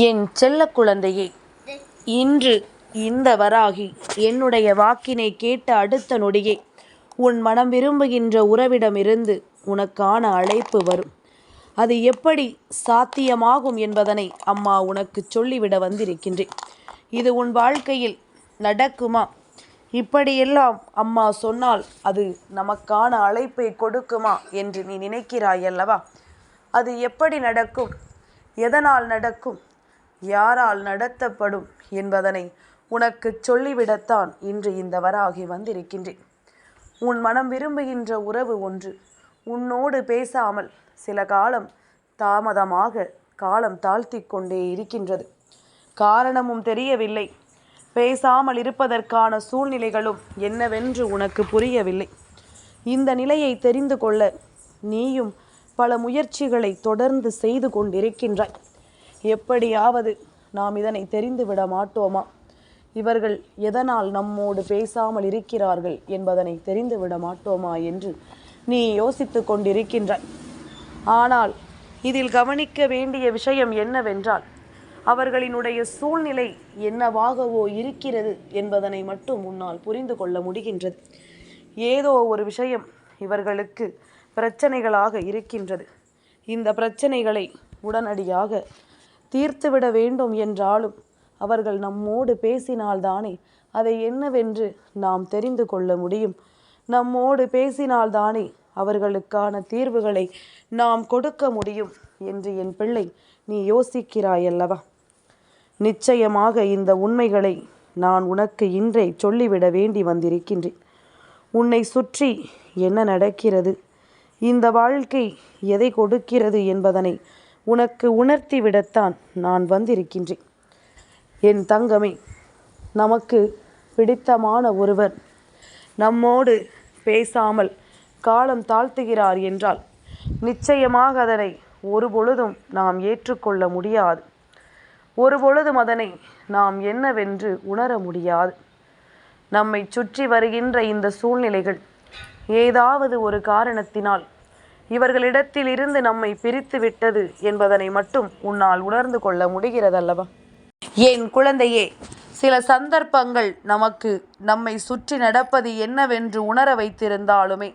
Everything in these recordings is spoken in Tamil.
என் செல்ல குழந்தையே இன்று இந்த வராகி என்னுடைய வாக்கினை கேட்ட அடுத்த நொடியே உன் மனம் விரும்புகின்ற உறவிடமிருந்து உனக்கான அழைப்பு வரும். அது எப்படி சாத்தியமாகும் என்பதனை அம்மா உனக்கு சொல்லிவிட வந்திருக்கின்றேன். இது உன் வாழ்க்கையில் நடக்குமா? இப்படியெல்லாம் அம்மா சொன்னால் அது நமக்கான அழைப்பை கொடுக்குமா என்று நீ நினைக்கிறாய் அல்லவா அது எப்படி நடக்கும்? எதனால் நடக்கும்? யாரால் நடத்தப்படும் என்பதனை உனக்கு சொல்லிவிடத்தான் இன்று இந்த வராகி வந்திருக்கின்றேன். உன் மனம் விரும்புகின்ற உறவு ஒன்று. உன்னோடு பேசாமல் சில காலம் தாமதமாக காலம் தாழ்த்தி கொண்டே இருக்கின்றது. காரணமும் தெரியவில்லை. பேசாமல் இருப்பதற்கான சூழ்நிலைகளும் என்னவென்று உனக்கு புரியவில்லை. இந்த நிலையை தெரிந்து கொள்ள நீயும் பல முயற்சிகளை தொடர்ந்து செய்து கொண்டிருக்கின்றாய். எப்படியாவது நாம் இதனை தெரிந்துவிட மாட்டோமா? இவர்கள் எதனால் நம்மோடு பேசாமல் இருக்கிறார்கள் என்பதனை தெரிந்து விட மாட்டோமா என்று நீ யோசித்து கொண்டிருக்கின்றாய். ஆனால் இதில் கவனிக்க வேண்டிய விஷயம் என்னவென்றால் அவர்களினுடைய சூழ்நிலை என்னவாகவோ இருக்கிறது என்பதனை மட்டும் உன்னால் புரிந்து கொள்ள முடிகின்றது. ஏதோ ஒரு விஷயம் இவர்களுக்கு பிரச்சனைகளாக இருக்கின்றது. இந்த பிரச்சனைகளை உடனடியாக தீர்த்துவிட வேண்டும் என்றாலும் அவர்கள் நம்மோடு பேசினால்தானே? அதை என்னவென்று நாம் தெரிந்து கொள்ள முடியும். நம்மோடு பேசினால்தானே அவர்களுக்கான தீர்வுகளை நாம் கொடுக்க முடியும் என்று என் பிள்ளை நீ யோசிக்கிறாயல்லவா? நிச்சயமாக இந்த உண்மைகளை நான் உனக்கு இன்றே சொல்லிவிட வேண்டி வந்திருக்கின்றேன். உன்னை சுற்றி என்ன நடக்கிறது? இந்த வாழ்க்கை எதை கொடுக்கிறது என்பதனை உனக்கு உணர்த்திவிடத்தான் நான் வந்திருக்கின்றேன். என் தங்கமே நமக்கு பிடித்தமான ஒருவர். நம்மோடு பேசாமல் காலம் தாழ்த்துகிறார் என்றால் நிச்சயமாக அதனை ஒரு பொழுதும் நாம் ஏற்றுக்கொள்ள முடியாது. ஒரு பொழுதும் அதனை நாம் என்னவென்று உணர முடியாது. நம்மை சுற்றி வருகின்ற இந்த சூழ்நிலைகள் ஏதாவது ஒரு காரணத்தினால் இவர்களிடத்தில் இருந்து நம்மை பிரித்து விட்டது என்பதனை மட்டும் உன்னால் உணர்ந்து கொள்ள முடிகிறதல்லவா? என் குழந்தையே சில சந்தர்ப்பங்கள் நமக்கு நம்மை சுற்றி நடப்பது என்னவென்று உணர வைத்திருந்தாலுமே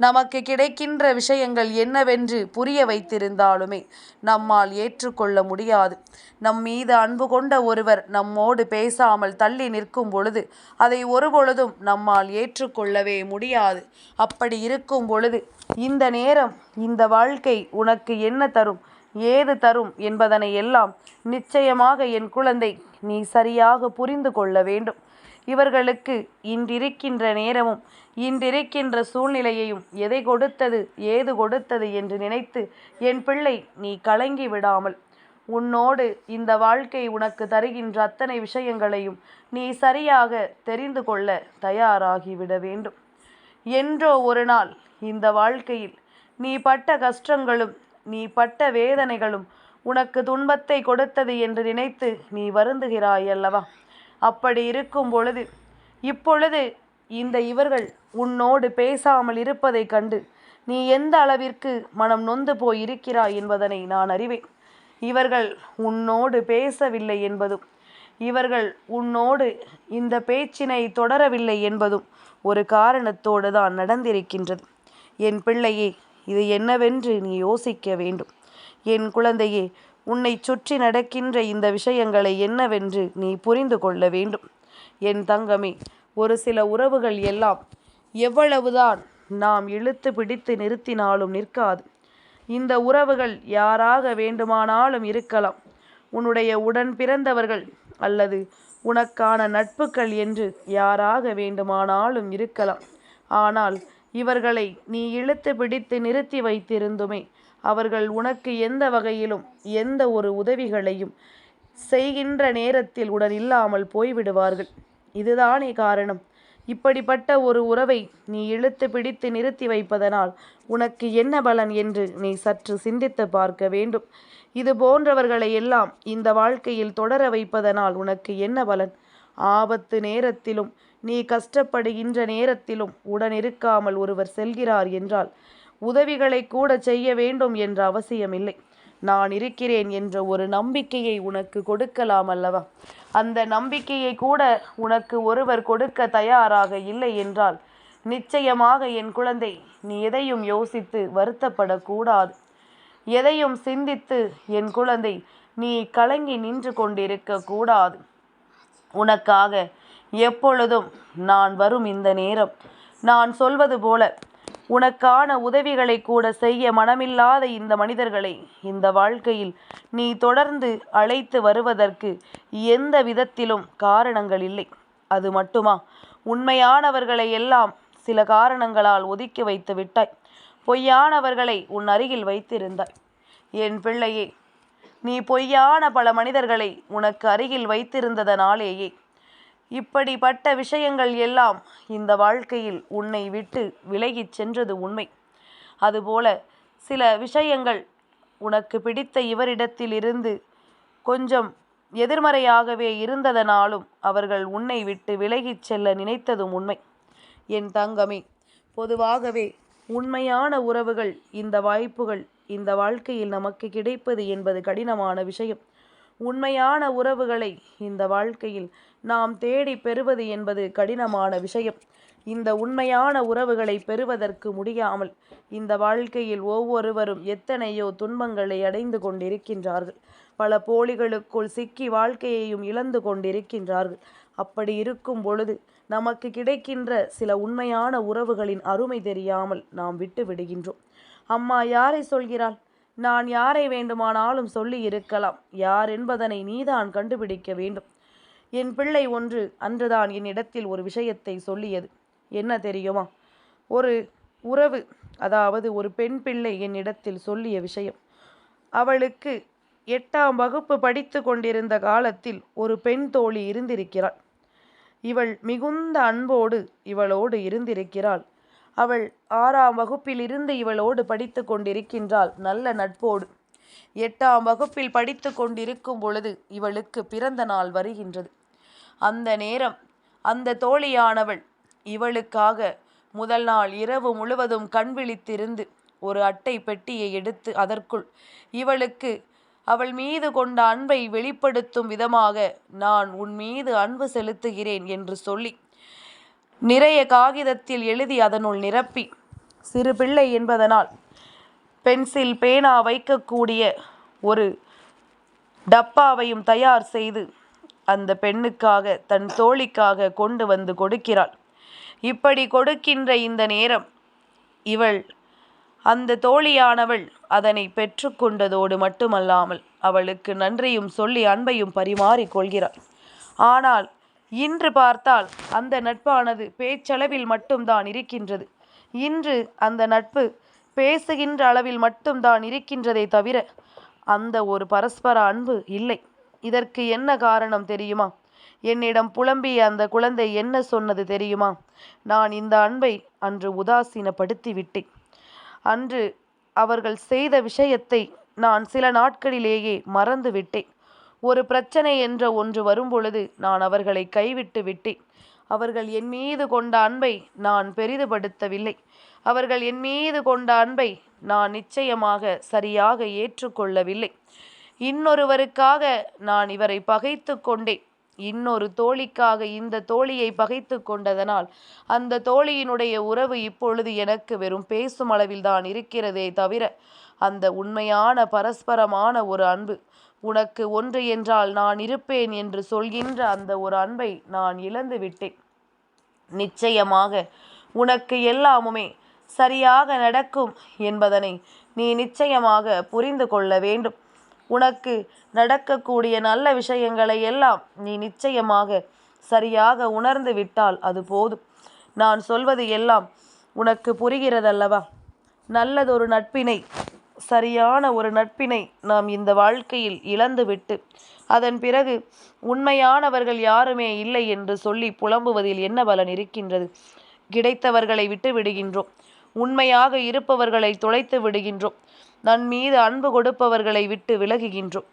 நமக்கு கிடைக்கின்ற விஷயங்கள் என்னவென்று புரிய வைத்திருந்தாலுமே நம்மால் ஏற்றுக்கொள்ள முடியாது. நம் மீது அன்பு கொண்ட ஒருவர் நம்மோடு பேசாமல் தள்ளி நிற்கும் பொழுது அதை ஒருபொழுதும் நம்மால் ஏற்றுக்கொள்ளவே முடியாது. அப்படி இருக்கும் பொழுது இந்த நேரம் இந்த வாழ்க்கை உனக்கு என்ன தரும் ஏது தரும் என்பதனை எல்லாம் நிச்சயமாக என் குழந்தை நீ சரியாக புரிந்து கொள்ள வேண்டும். இவர்களுக்கு இன்றிருக்கின்ற நேரமும் இன்றிருக்கின்ற சூழ்நிலையையும் எதை கொடுத்தது ஏது கொடுத்தது என்று நினைத்து என் பிள்ளை நீ கலங்கி விடாமல். உன்னோடு இந்த வாழ்க்கை உனக்கு தருகின்ற அத்தனை விஷயங்களையும் நீ சரியாக தெரிந்து கொள்ள தயாராகிவிட வேண்டும். என்றோ ஒரு நாள் இந்த வாழ்க்கையில் நீ பட்ட கஷ்டங்களும் நீ பட்ட வேதனைகளும் உனக்கு துன்பத்தை கொடுத்தது என்று நினைத்து நீ வருந்துகிறாய் அல்லவா? அப்படி இருக்கும் பொழுது இப்பொழுது இந்த இவர்கள் உன்னோடு பேசாமல் இருப்பதை கண்டு நீ எந்த அளவிற்கு மனம் நொந்து போய் இருக்கிறாய் என்பதனை நான் அறிவேன். இவர்கள் உன்னோடு பேசவில்லை என்பதும் இவர்கள் உன்னோடு இந்த பேச்சினை தொடரவில்லை என்பதும் ஒரு காரணத்தோடு தான் நடந்திருக்கின்றது. என் பிள்ளையே இது என்னவென்று நீ யோசிக்க வேண்டும். என் குழந்தையே உன்னை சுற்றி நடக்கின்ற இந்த விஷயங்களை என்னவென்று நீ புரிந்து கொள்ள வேண்டும். என் தங்கமே ஒரு சில உறவுகள் எல்லாம் எவ்வளவுதான் நாம் இழுத்து பிடித்து நிறுத்தினாலும் நிற்காது. இந்த உறவுகள் யாராக வேண்டுமானாலும் இருக்கலாம். உன்னுடைய உடன் பிறந்தவர்கள் அல்லது உனக்கான நட்புகள் என்று யாராக வேண்டுமானாலும் இருக்கலாம். ஆனால் இவர்களை நீ இழுத்து பிடித்து நிறுத்தி வைத்திருந்துமே அவர்கள் உனக்கு எந்த வகையிலும் எந்த ஒரு உதவிகளையும் செய்கின்ற நேரத்தில் உடன் இல்லாமல் போய்விடுவார்கள். இதுதானே காரணம். இப்படிப்பட்ட ஒரு உறவை நீ இழுத்து பிடித்து நிறுத்தி வைப்பதனால் உனக்கு என்ன பலன் என்று நீ சற்று சிந்தித்து பார்க்க வேண்டும். இது போன்றவர்களை எல்லாம் இந்த வாழ்க்கையில் தொடர வைப்பதனால் உனக்கு என்ன பலன்? ஆபத்து நேரத்திலும் நீ கஷ்டப்படுகின்ற நேரத்திலும் உடன் இருக்காமல் ஒருவர் செல்கிறார் என்றால் உதவிகளை கூட செய்ய வேண்டும் என்ற அவசியமில்லை. நான் இருக்கிறேன் என்ற ஒரு நம்பிக்கையை உனக்கு கொடுக்கலாம் அல்லவா? அந்த நம்பிக்கையை கூட உனக்கு ஒருவர் கொடுக்க தயாராக இல்லை என்றால் நிச்சயமாக என் குழந்தை நீ எதையும் யோசித்து வருத்தப்படக்கூடாது. எதையும் சிந்தித்து என் குழந்தை நீ கலங்கி நின்று கொண்டிருக்க கூடாது உனக்காக எப்பொழுதும் நான் வரும் இந்த நேரம். நான் சொல்வது போல உனக்கான உதவிகளை கூட செய்ய மனமில்லாத இந்த மனிதர்களை இந்த வாழ்க்கையில் நீ தொடர்ந்து அழைத்து வருவதற்கு எந்த விதத்திலும் காரணங்கள் இல்லை. அது மட்டுமா? உண்மையானவர்களை எல்லாம் சில காரணங்களால் ஒதுக்கி வைத்து விட்டாய். பொய்யானவர்களை உன் அருகில் வைத்திருந்தாய். என் பிள்ளையே நீ பொய்யான பல மனிதர்களை உனக்கு அருகில் வைத்திருந்ததனாலேயே இப்படிப்பட்ட விஷயங்கள் எல்லாம் இந்த வாழ்க்கையில் உன்னை விட்டு விலகிச் சென்றது உண்மை. அதுபோல சில விஷயங்கள் உனக்கு பிடித்த இவரிடத்தில் இருந்து கொஞ்சம் எதிர்மறையாகவே இருந்ததனாலும் அவர்கள் உன்னை விட்டு விலகிச் செல்ல நினைத்ததும் உண்மை. என் தங்கமே பொதுவாகவே உண்மையான உறவுகள் இந்த வாய்ப்புகள் இந்த வாழ்க்கையில் நமக்கு கிடைப்பது என்பது கடினமான விஷயம். உண்மையான உறவுகளை இந்த வாழ்க்கையில் நாம் தேடி பெறுவது என்பது கடினமான விஷயம். இந்த உண்மையான உறவுகளை பெறுவதற்கு முடியாமல் இந்த வாழ்க்கையில் ஒவ்வொருவரும் எத்தனையோ துன்பங்களை அடைந்து கொண்டிருக்கின்றார்கள். பல போலிகளுக்குள் சிக்கி வாழ்க்கையையும் இழந்து கொண்டிருக்கின்றார்கள். அப்படி இருக்கும் பொழுது நமக்கு கிடைக்கின்ற சில உண்மையான உறவுகளின் அருமை தெரியாமல் நாம் விட்டு விடுகின்றோம். அம்மா யாரை சொல்கிறாள்? நான் யாரை வேண்டுமானாலும் சொல்லி இருக்கலாம். யார் என்பதனை நீதான் கண்டுபிடிக்க வேண்டும். என் பிள்ளை ஒன்று அன்றுதான் என்னிடத்தில் ஒரு விஷயத்தை சொல்லியது. என்ன தெரியுமா? ஒரு உறவு அதாவது ஒரு பெண் பிள்ளை என்னிடத்தில் சொல்லிய விஷயம். அவளுக்கு எட்டாம் வகுப்பு படித்து கொண்டிருந்த காலத்தில் ஒரு பெண் தோழி இருந்திருக்கிறாள். இவள் மிகுந்த அன்போடு இவளோடு இருந்திருக்கிறாள். அவள் ஆறாம் வகுப்பில் இருந்து இவளோடு படித்து கொண்டிருக்கின்றாள். நல்ல நட்போடு. எட்டாம் வகுப்பில் படித்து கொண்டிருக்கும் பொழுது இவளுக்கு பிறந்த நாள் வருகின்றது. அந்த நேரம் அந்த தோழியானவள் இவளுக்காக முதல் நாள் இரவு முழுவதும் கண் விழித்திருந்து ஒரு அட்டை பெட்டியை எடுத்து அதற்குள் இவளுக்கு அவள் மீது கொண்ட அன்பை வெளிப்படுத்தும் விதமாக நான் உன் மீது அன்பு செலுத்துகிறேன் என்று சொல்லி நிறைய காகிதத்தில் எழுதி அதனுள் நிரப்பி. சிறு பிள்ளை என்பதனால் பென்சில் பேனா வைக்கக்கூடிய ஒரு டப்பாவையும் தயார் செய்து அந்த பெண்ணுக்காக தன் தோழிக்காக கொண்டு வந்து கொடுக்கிறாள். இப்படி கொடுக்கின்ற இந்த நேரம் இவள் அந்த தோழியானவள் அதனை பெற்றுக்கொண்டதோடு மட்டுமல்லாமல் அவளுக்கு நன்றியும் சொல்லி அன்பையும் பரிமாறிக் கொள்கிறாள். ஆனால் இன்று பார்த்தால் அந்த நட்பானது பேச்சளவில் மட்டும்தான் இருக்கின்றது. இன்று அந்த நட்பு பேசுகின்ற அளவில் மட்டும்தான் இருக்கின்றதே தவிர அந்த ஒரு பரஸ்பர அன்பு இல்லை. இதற்கு என்ன காரணம் தெரியுமா? என்னிடம் புலம்பிய அந்த குழந்தை என்ன சொன்னது தெரியுமா? நான் இந்த அன்பை அன்று உதாசீனப்படுத்தி விட்டேன் அன்று அவர்கள் செய்த விஷயத்தை நான் சில நாட்களிலேயே மறந்து விட்டேன் ஒரு பிரச்சனை என்ற ஒன்று வரும்பொழுது நான் அவர்களை கைவிட்டு விட்டேன். அவர்கள் என் மீது கொண்ட அன்பை நான் பெரிதுபடுத்தவில்லை. அவர்கள் என் மீது கொண்ட அன்பை நான் நிச்சயமாக சரியாக ஏற்றுக்கொள்ளவில்லை. இன்னொருவருக்காக நான் இவரை பகைத்து கொண்டேன். இன்னொரு தோழிக்காக இந்த தோழியை பகைத்து கொண்டதனால் அந்த தோழியினுடைய உறவு இப்பொழுது எனக்கு வெறும் பேசும் அளவில் தான் இருக்கிறதே தவிர அந்த உண்மையான பரஸ்பரமான ஒரு அன்பு உனக்கு ஒன்று என்றால் நான் இருப்பேன் என்று சொல்கின்ற அந்த ஒரு அன்பை நான் இழந்து விட்டேன். நிச்சயமாக உனக்கு எல்லாமுமே சரியாக நடக்கும் என்பதனை நீ நிச்சயமாக புரிந்து கொள்ள வேண்டும். உனக்கு நடக்கக்கூடிய நல்ல விஷயங்களை எல்லாம் நீ நிச்சயமாக சரியாக உணர்ந்து விட்டால் அது போதும். நான் சொல்வது எல்லாம் உனக்கு புரிகிறதல்லவா? நல்லதொரு நட்பினை சரியான ஒரு நட்பினை நாம் இந்த வாழ்க்கையில் இழந்துவிட்டு அதன் பிறகு உண்மையானவர்கள் யாருமே இல்லை என்று சொல்லி புலம்புவதில் என்ன பலன் இருக்கின்றது? கிடைத்தவர்களை விட்டு விடுகின்றோம். உண்மையாக இருப்பவர்களை தொலைத்து விடுகின்றோம். நன் மீது அன்பு கொடுப்பவர்களை விட்டு விலகுகின்றோம்.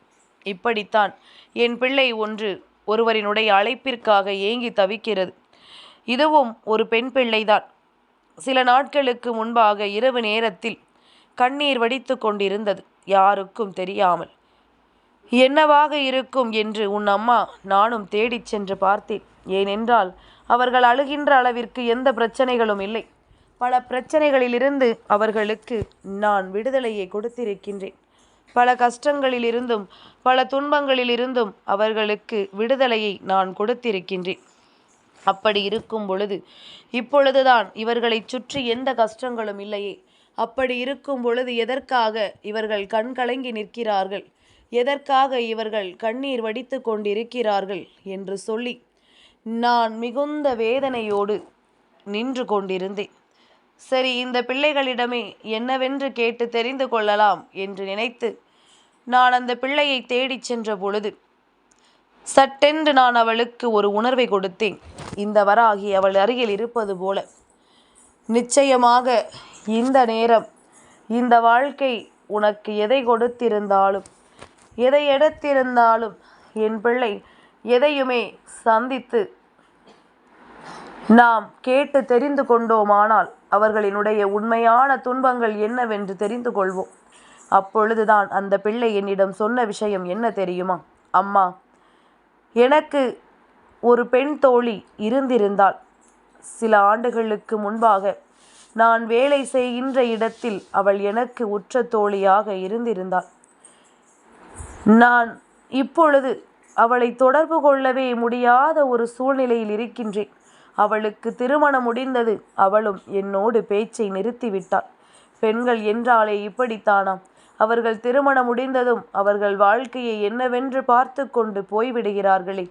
இப்படித்தான் என் பிள்ளை ஒன்று ஒருவரினுடைய அழைப்பிற்காக ஏங்கி தவிக்கிறது. இதுவும் ஒரு பெண் பிள்ளைதான். சில நாட்களுக்கு முன்பாக இரவு நேரத்தில் கண்ணீர் வடித்து கொண்டிருந்தது. யாருக்கும் தெரியாமல். என்னவாக இருக்கும் என்று உன் அம்மா நானும் தேடிச் சென்று பார்த்தேன். ஏனென்றால் அவர்கள் அழுகின்ற அளவிற்கு எந்த பிரச்சனைகளும் இல்லை. பல பிரச்சனைகளிலிருந்து அவர்களுக்கு நான் விடுதலையை கொடுத்திருக்கின்றேன். பல கஷ்டங்களிலிருந்தும் பல துன்பங்களிலிருந்தும் அவர்களுக்கு விடுதலையை நான் கொடுத்திருக்கின்றேன். அப்படி இருக்கும் பொழுது இப்பொழுதுதான் இவர்களை சுற்றி எந்த கஷ்டங்களும் இல்லையே. அப்படி இருக்கும் பொழுது எதற்காக இவர்கள் கண் கலங்கி நிற்கிறார்கள்? எதற்காக இவர்கள் கண்ணீர் வடித்து கொண்டிருக்கிறார்கள் என்று சொல்லி நான் மிகுந்த வேதனையோடு நின்று கொண்டிருந்தேன். சரி இந்த பிள்ளைகளிடமே என்னவென்று கேட்டு தெரிந்து கொள்ளலாம் என்று நினைத்து நான் அந்த பிள்ளையை தேடிச் சென்ற பொழுது சட்டென்று நான் அவளுக்கு ஒரு உணர்வை கொடுத்தேன். இந்த வராகி அவள் அருகில் இருப்பது போல நிச்சயமாக இந்த நேரம் இந்த வாழ்க்கை உனக்கு எதை கொடுத்திருந்தாலும் எதை எடுத்திருந்தாலும் என் பிள்ளை எதையுமே சந்தித்து நாம் கேட்டு தெரிந்து கொண்டோமானால் அவர்களினுடைய உண்மையான துன்பங்கள் என்னவென்று தெரிந்து கொள்வோம். அப்பொழுதுதான் அந்த பிள்ளை என்னிடம் சொன்ன விஷயம் என்ன தெரியுமா? அம்மா எனக்கு ஒரு பெண் தோழி இருந்திருந்தால் சில ஆண்டுகளுக்கு முன்பாக நான் வேலை செய்கின்ற இடத்தில் அவள் எனக்கு உற்ற தோழியாக இருந்திருந்தாள். நான் இப்பொழுது அவளை தொடர்பு கொள்ளவே முடியாத ஒரு சூழ்நிலையில் இருக்கின்றேன். அவளுக்கு திருமணம் முடிந்தது அவளும் என்னோடு பேச்சை நிறுத்திவிட்டாள். பெண்கள் என்றாலே இப்படித்தானாம் அவர்கள் திருமணம் முடிந்ததும் அவர்கள் வாழ்க்கையை என்னவென்று பார்த்து கொண்டு போய்விடுகிறார்களே.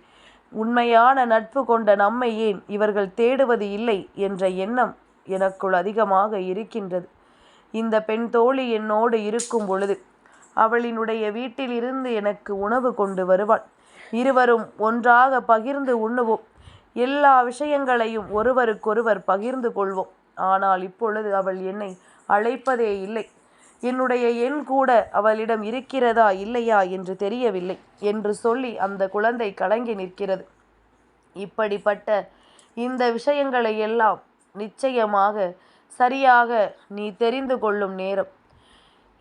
உண்மையான நட்பு கொண்ட நம்மை ஏன் இவர்கள் தேடுவது இல்லை என்ற எண்ணம் எனக்குள் அதிகமாக இருக்கின்றது. இந்த பெண் தோழி என்னோடு இருக்கும் பொழுது அவளினுடைய வீட்டிலிருந்து எனக்கு உணவு கொண்டு வருவாள். இருவரும் ஒன்றாக பகிர்ந்து உண்ணுவோம். எல்லா விஷயங்களையும் ஒருவருக்கொருவர் பகிர்ந்து கொள்வோம். ஆனால் இப்பொழுது அவள் என்னை அழைப்பதே இல்லை. என்னுடைய எண் கூட அவளிடம் இருக்கிறதா இல்லையா என்று தெரியவில்லை என்று சொல்லி அந்த குழந்தை கலங்கி நிற்கிறது. இப்படிப்பட்ட இந்த விஷயங்களை எல்லாம் நிச்சயமாக சரியாக நீ தெரிந்து கொள்ளும் நேரம்.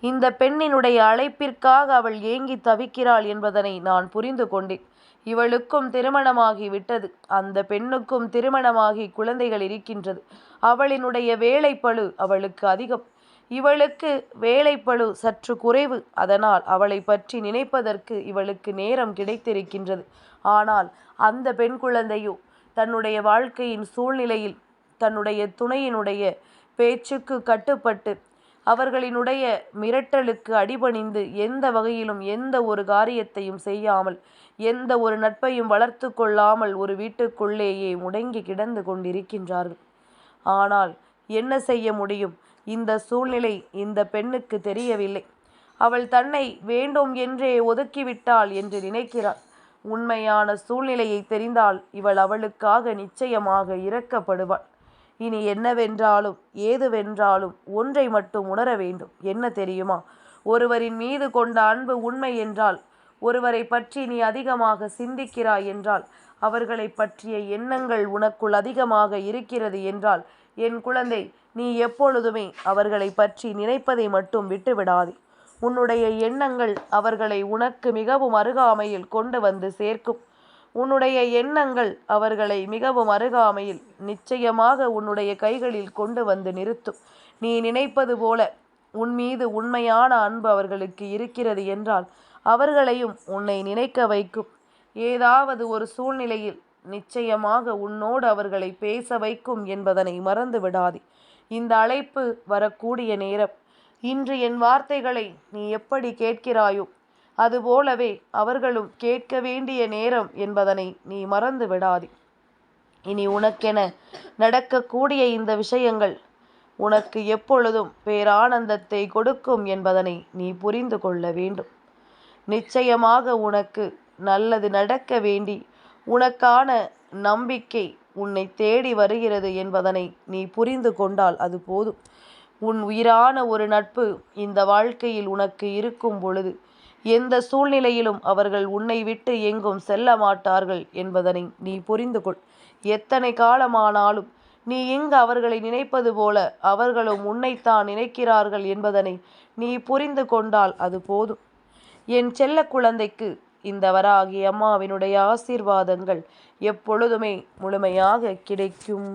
இந்த பெண்ணினுடைய அழைப்பிற்காக அவள் ஏங்கி தவிக்கிறாள் என்பதனை நான் புரிந்து கொண்டேன். இவளுக்கும் திருமணமாகி விட்டது. அந்த பெண்ணுக்கும் திருமணமாகி குழந்தைகள் இருக்கின்றது. அவளினுடைய வேலைப்பழு அவளுக்கு அதிகம். இவளுக்கு வேலைப்பழு சற்று குறைவு. அதனால் அவளை பற்றி நினைப்பதற்கு இவளுக்கு நேரம் கிடைத்திருக்கின்றது. ஆனால் அந்த பெண் குழந்தையோ தன்னுடைய வாழ்க்கையின் சூழ்நிலையில் தன்னுடைய துணையினுடைய பேச்சுக்கு கட்டுப்பட்டு அவர்களினுடைய மிரட்டலுக்கு அடிபணிந்து எந்த வகையிலும் எந்த ஒரு காரியத்தையும் செய்யாமல் எந்த ஒரு நட்பையும் வளர்த்து கொள்ளாமல் ஒரு வீட்டுக்குள்ளேயே முடங்கி கிடந்து கொண்டிருக்கின்றார்கள். ஆனால் என்ன செய்ய முடியும்? இந்த சூழ்நிலை இந்த பெண்ணுக்கு தெரியவில்லை. அவள் தன்னை வேண்டும் என்றே ஒதுக்கிவிட்டாள் என்று நினைக்கிறாள். உண்மையான சூழ்நிலையை தெரிந்தால் இவள் அவளுக்காக நிச்சயமாக இறக்கப்படுவாள். இனி என்னவென்றாலும் ஏதுவென்றாலும் ஒன்றை மட்டும் உணர வேண்டும். என்ன தெரியுமா? ஒருவரின் மீது கொண்ட அன்பு உண்மை என்றால் ஒருவரை பற்றி நீ அதிகமாக சிந்திக்கிறாய் என்றால் அவர்களை பற்றிய எண்ணங்கள் உனக்குள் அதிகமாக இருக்கிறது என்றால் என் குழந்தை நீ எப்பொழுதுமே அவர்களை பற்றி நினைப்பதை மட்டும் விட்டுவிடாதே. உன்னுடைய எண்ணங்கள் அவர்களை உனக்கு மிகவும் அருகாமையில் கொண்டு வந்து சேர்க்கும். உன்னுடைய எண்ணங்கள் அவர்களை மிகவும் அருகாமையில் நிச்சயமாக உன்னுடைய கைகளில் கொண்டு வந்து நிறுத்தும். நீ நினைப்பது போல உன் மீது உண்மையான அன்பு அவர்களுக்கு இருக்கிறது என்றால் அவர்களையும் உன்னை நினைக்க வைக்கும். ஏதாவது ஒரு சூழ்நிலையில் நிச்சயமாக உன்னோடு அவர்களை பேச வைக்கும் என்பதனை மறந்து விடாதே. இந்த அழைப்பு வரக்கூடிய நேரம். இன்று என் வார்த்தைகளை நீ எப்படி கேட்கிறாயோ அதுபோலவே அவர்களும் கேட்க வேண்டிய நேரம் என்பதனை நீ மறந்து விடாதே. இனி உனக்கென நடக்கக்கூடிய இந்த விஷயங்கள் உனக்கு எப்பொழுதும் பேரானந்தத்தை கொடுக்கும் என்பதனை நீ புரிந்து கொள்ள வேண்டும். நிச்சயமாக உனக்கு நல்லது நடக்க வேண்டி உனக்கான நம்பிக்கை உன்னை தேடி வருகிறது என்பதனை நீ புரிந்து கொண்டால் அது போதும். உன் உயிரான ஒரு நட்பு இந்த வாழ்க்கையில் உனக்கு இருக்கும் பொழுது எந்த சூழ்நிலையிலும் அவர்கள் உன்னை விட்டு எங்கும் செல்ல மாட்டார்கள் என்பதனை நீ புரிந்து கொள். எத்தனை காலமானாலும் நீ இங்கு அவர்களை நினைப்பது போல அவர்களும் உன்னைத்தான் நினைக்கிறார்கள் என்பதனை நீ புரிந்து கொண்டால் அது போதும். என் செல்ல குழந்தைக்கு இந்த வராகி அம்மாவினுடைய ஆசீர்வாதங்கள் எப்பொழுதுமே முழுமையாக கிடைக்கும்.